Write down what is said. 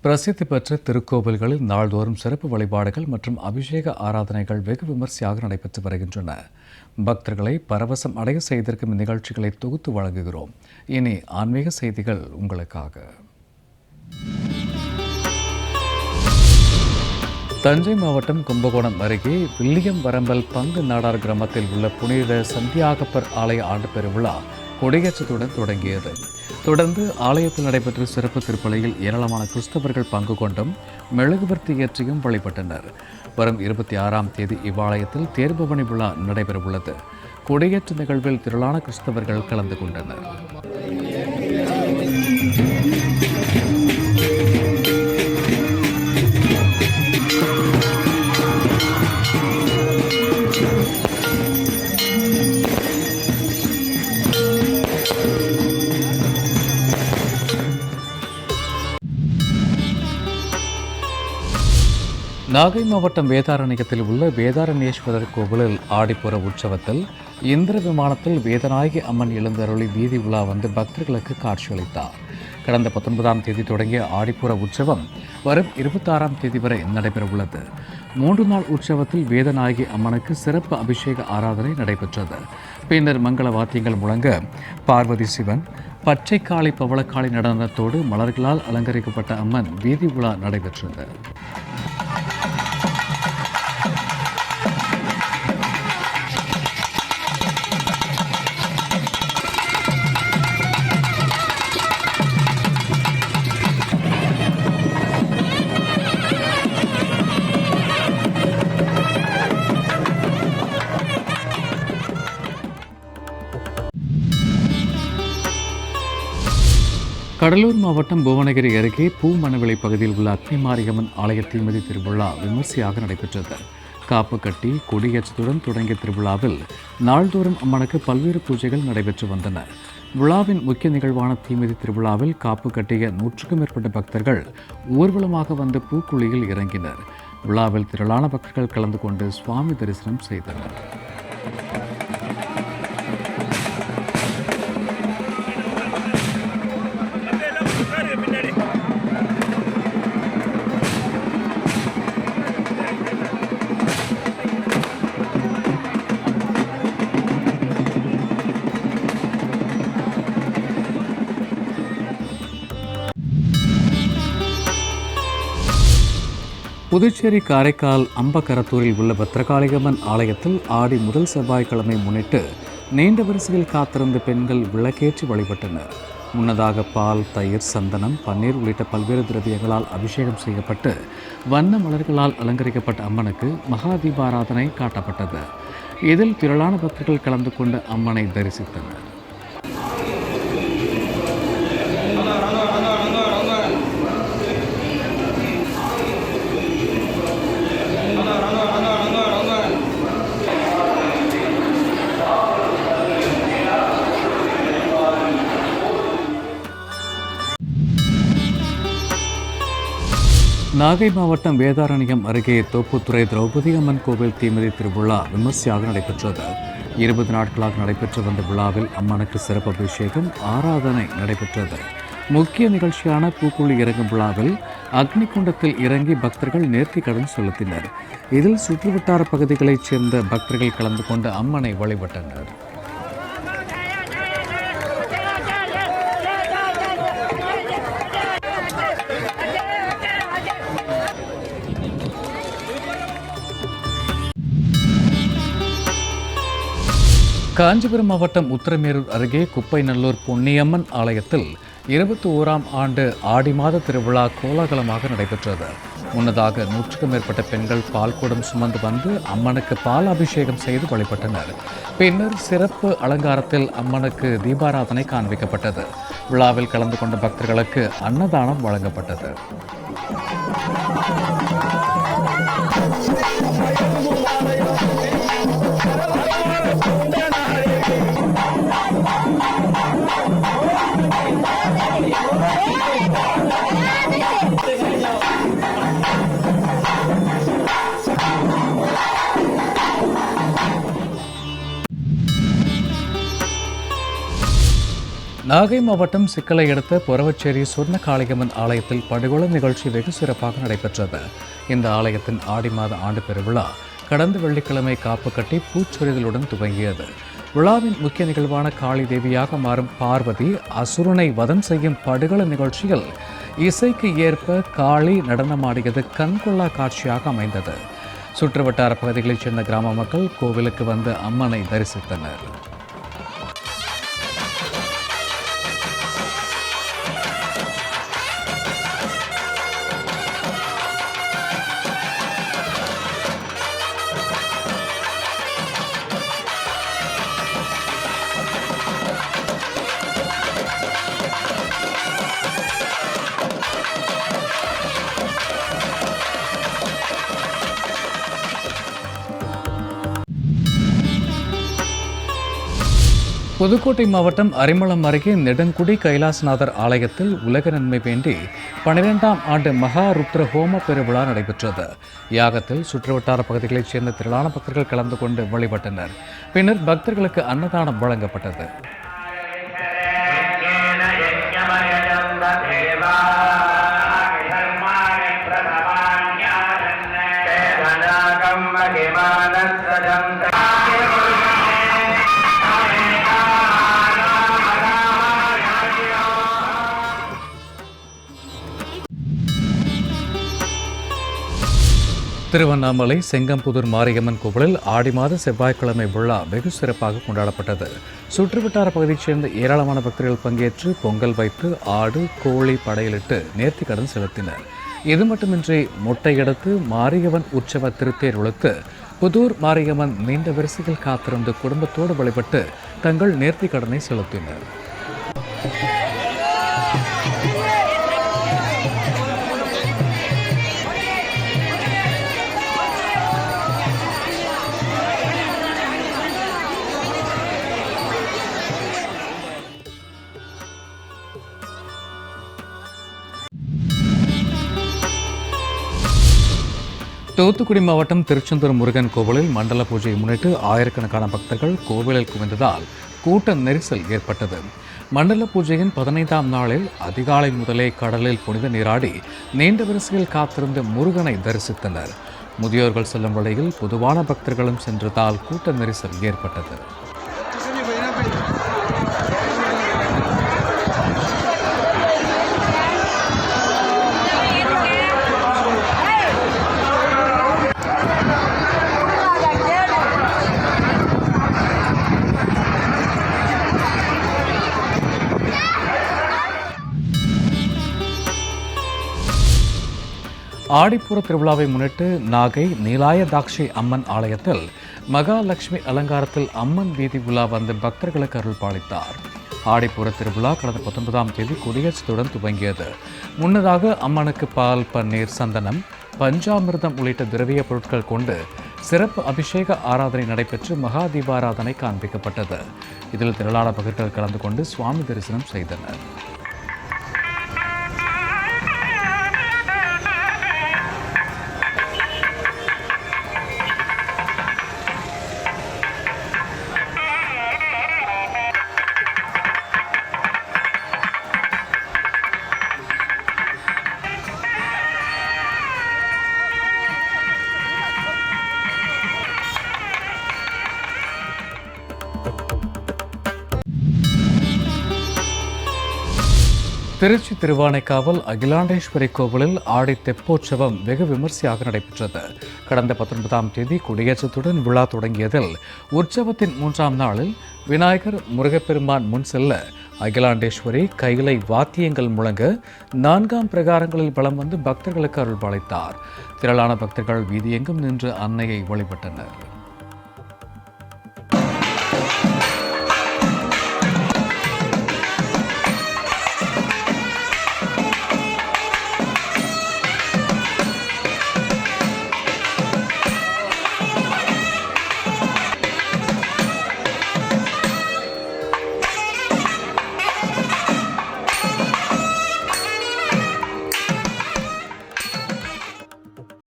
பிரசித்தி பெற்ற திருக்கோவில்களில் நாள்தோறும் சிறப்பு வழிபாடுகள் மற்றும் அபிஷேக ஆராதனைகள் வெகு விமர்சையாக நடைபெற்று வருகின்றன. பக்தர்களை பரவசம் அடைய செய்திருக்கும் இந்நிகழ்ச்சிகளை தொகுத்து வழங்குகிறோம். இனி ஆன்மீக செய்திகள் உங்களுக்காக. தஞ்சை மாவட்டம் கும்பகோணம் அருகே வில்லியம் வரம்பல் பங்கு நாடார் கிராமத்தில் உள்ள புனித சந்தியாகப்பர் ஆலய ஆண்டு பெருவிழா கொடியேற்றத்துடன் தொடங்கியது. தொடர்ந்து ஆலயத்தில் நடைபெற்ற சிறப்பு திருப்பலியில் ஏராளமான கிறிஸ்தவர்கள் பங்கு கொண்டும் மெழுகுபர்த்தி ஏற்றியும் வழிபட்டனர். வரும் இருபத்தி ஆறாம் தேதி இவ்வாலயத்தில் தேர்பவனி விழா நடைபெறவுள்ளது. கொடியேற்ற நிகழ்வில் திரளான கிறிஸ்தவர்கள் கலந்து கொண்டனர். நாகை மாவட்டம் வேதாரண்யத்தில் உள்ள வேதாரண்யேஸ்வரர் கோவிலில் ஆடிப்புற உற்சவத்தில் இந்திர விமானத்தில் வேதநாயகி அம்மன் எழுந்தருளி வீதி உலா வந்து பக்தர்களுக்கு காட்சியளித்தார் கடந்த பத்தொன்பதாம் தேதி தொடங்கிய ஆடிப்புற உற்சவம் வரும் இருபத்தாறாம் தேதி வரை நடைபெறவுள்ளது மூன்று நாள் உற்சவத்தில் வேதநாயகி அம்மனுக்கு சிறப்பு அபிஷேக ஆராதனை நடைபெற்றது. பின்னர் மங்கள வாத்தியங்கள் முழங்க பார்வதி சிவன் பச்சை காளி பவளக்காளி நடனத்தோடு மலர்களால் அலங்கரிக்கப்பட்ட அம்மன் வீதி உலா நடைபெற்றது. கடலூர் மாவட்டம் புவனகிரி அருகே பூமணவிலை பகுதியில் உள்ள அக்னிமாரியம்மன் ஆலய தீமதி திருவிழா விமர்சையாக நடைபெற்றது. காப்பு கட்டி கொடியேற்றத்துடன் தொடங்கிய திருவிழாவில் நாள்தோறும் அம்மனுக்கு பல்வேறு பூஜைகள் நடைபெற்று வந்தன. விழாவின் முக்கிய நிகழ்வான தீமிதி திருவிழாவில் காப்பு கட்டிய நூற்றுக்கும் மேற்பட்ட பக்தர்கள் ஊர்வலமாக வந்து பூக்குழியில் இறங்கினர். விழாவில் திரளான பக்தர்கள் கலந்து கொண்டு சுவாமி தரிசனம் செய்தனர். புதுச்சேரி காரைக்கால் அம்பக்கரத்தூரில் உள்ள பத்திரகாளியம்மன் ஆலயத்தில் ஆடி முதல் செவ்வாய்க்கிழமை முன்னிட்டு நீண்ட வரிசையில் காத்திருந்த பெண்கள் விளக்கேற்றி வழிபட்டனர். முன்னதாக பால் தயிர் சந்தனம் பன்னீர் உள்ளிட்ட பல்வேறு திரவியங்களால் அபிஷேகம் செய்யப்பட்டு வண்ண மலர்களால் அலங்கரிக்கப்பட்ட அம்மனுக்கு மகா தீபாராதனை காட்டப்பட்டது. இதில் திரளான பக்தர்கள் கலந்து கொண்டு அம்மனை தரிசித்தனர். நாகை மாவட்டம் வேதாரண்யம் அருகே தோப்புத்துறை திரௌபதி அம்மன் கோவில் தீமிதி திருவிழா விமர்சையாக நடைபெற்றது. இருபது நாட்களாக நடைபெற்று வந்த விழாவில் அம்மனுக்கு சிறப்பு அபிஷேகம் ஆராதனை நடைபெற்றது. முக்கிய நிகழ்ச்சியான பூக்குழி இறங்கும் விழாவில் அக்னிகுண்டத்தில் இறங்கி பக்தர்கள் நேர்த்தி கடன் செலுத்தினர். இதில் சுற்றுவட்டார பகுதிகளைச் சேர்ந்த பக்தர்கள் கலந்து கொண்டு அம்மனை வழிபட்டனர். காஞ்சிபுரம் மாவட்டம் உத்திரமேரூர் அருகே குப்பைநல்லூர் பொன்னியம்மன் ஆலயத்தில் இருபத்தி ஓராம் ஆண்டு ஆடி மாத திருவிழா கோலாகலமாக நடைபெற்றது. முன்னதாக நூற்றுக்கும் மேற்பட்ட பெண்கள் பால் கூடம் சுமந்து வந்து அம்மனுக்கு பால் அபிஷேகம் செய்து வழிபட்டனர். பின்னர் சிறப்பு அலங்காரத்தில் அம்மனுக்கு தீபாராதனை காண்பிக்கப்பட்டது. விழாவில் கலந்து கொண்ட பக்தர்களுக்கு அன்னதானம் வழங்கப்பட்டது. நாகை மாவட்டம் சிக்கலை அடுத்த பொறவச்சேரி சொர்ணகாளியம்மன் ஆலயத்தில் படுகொலை நிகழ்ச்சி வெகு சிறப்பாக நடைபெற்றது. இந்த ஆலயத்தின் ஆடி மாத ஆண்டு பெருவிழா கடந்த வெள்ளிக்கிழமை காப்பு கட்டி பூச்சொரிதலுடன் துவங்கியது. விழாவின் முக்கிய நிகழ்வான காளி தேவியாக மாறும் பார்வதி அசுரனை வதம் செய்யும் படுகொலை நிகழ்ச்சியில் இசைக்கு ஏற்ப காளி நடனமாடியது கண்கொள்ளா காட்சியாக அமைந்தது. சுற்றுவட்டார பகுதிகளைச் சேர்ந்த கிராம மக்கள் கோவிலுக்கு வந்து அம்மனை தரிசித்தனர். புதுக்கோட்டை மாவட்டம் அரிமளம் அருகே நெடுங்குடி கைலாசநாதர் ஆலயத்தில் உலக நன்மை வேண்டி பனிரெண்டாம் ஆண்டு மகா ருத்ர ஹோம பெருவிழா நடைபெற்றது. யாகத்தில் சுற்றுவட்டார பகுதிகளைச் சேர்ந்த திரளான பக்தர்கள் கலந்து கொண்டு வழிபட்டனர். பின்னர் பக்தர்களுக்கு அன்னதானம் வழங்கப்பட்டது. திருவண்ணாமலை செங்கம்புதூர் மாரியம்மன் கோவிலில் ஆடி மாத செவ்வாய்க்கிழமை விழா வெகு சிறப்பாக கொண்டாடப்பட்டது. சுற்றுவட்டார பகுதியைச் சேர்ந்த ஏராளமான பக்தர்கள் பங்கேற்று பொங்கல் வைத்து ஆடு கோழி படையலிட்டு நேர்த்திக்கடன் செலுத்தினர். இது மட்டுமின்றி முட்டையெடுத்து மாரியம்மன் உற்சவ திருத்தேர் உழுத்து புதூர் மாரியம்மன் நீண்ட வரிசையில் காத்திருந்து குடும்பத்தோடு வழிபட்டு தங்கள் நேர்த்திக்கடனை செலுத்தினர். தூத்துக்குடி மாவட்டம் திருச்செந்தூர் முருகன் கோவிலில் மண்டல பூஜையை முன்னிட்டு ஆயிரக்கணக்கான பக்தர்கள் கோவிலில் குவிந்ததால் கூட்ட நெரிசல் ஏற்பட்டது. மண்டல பூஜையின் பதினைந்தாம் நாளில் அதிகாலை முதலே கடலில் புனித நீராடி நீண்ட வரிசையில் காத்திருந்த முருகனை தரிசித்தனர். முதியோர்கள் செல்லும் வழியில் பொதுவான பக்தர்களும் சென்றதால் கூட்ட நெரிசல் ஏற்பட்டது. ஆடிப்புற திருவிழாவை முன்னிட்டு நாகை நீலாய தாக்ஷி அம்மன் ஆலயத்தில் மகாலட்சுமி அலங்காரத்தில் அம்மன் வீதி உலா வந்து பக்தர்களுக்கு அருள் பாலித்தார். ஆடிப்புற திருவிழா கடந்த பத்தொன்பதாம் தேதி கொடியேற்றத்துடன் துவங்கியது. முன்னதாக அம்மனுக்கு பால் பன்னீர் சந்தனம் பஞ்சாமிர்தம் உள்ளிட்ட திரவிய பொருட்கள் கொண்டு சிறப்பு அபிஷேக ஆராதனை நடைபெற்று மகா தீபாராதனை காண்பிக்கப்பட்டது. இதில் திரளான பக்தர்கள் கலந்து கொண்டு சுவாமி தரிசனம் செய்தனர். திருச்சி திருவானைக்காவல் அகிலாண்டேஸ்வரி கோவிலில் ஆடி தெப்போற்சவம் வெகு விமர்சையாக நடைபெற்றது. கடந்த பத்தொன்பதாம் தேதி குடியேற்றத்துடன் விழா தொடங்கியதில் உற்சவத்தின் மூன்றாம் நாளில் விநாயகர் முருகப்பெருமான் முன் செல்ல அகிலாண்டேஸ்வரி கைலை வாத்தியங்கள் முழங்க நான்காம் பிரகாரங்களில் பலம் வந்து பக்தர்களுக்கு அருள் பாலித்தார் திரளான பக்தர்கள் வீதியெங்கும் நின்று அன்னையை வழிபட்டனர்.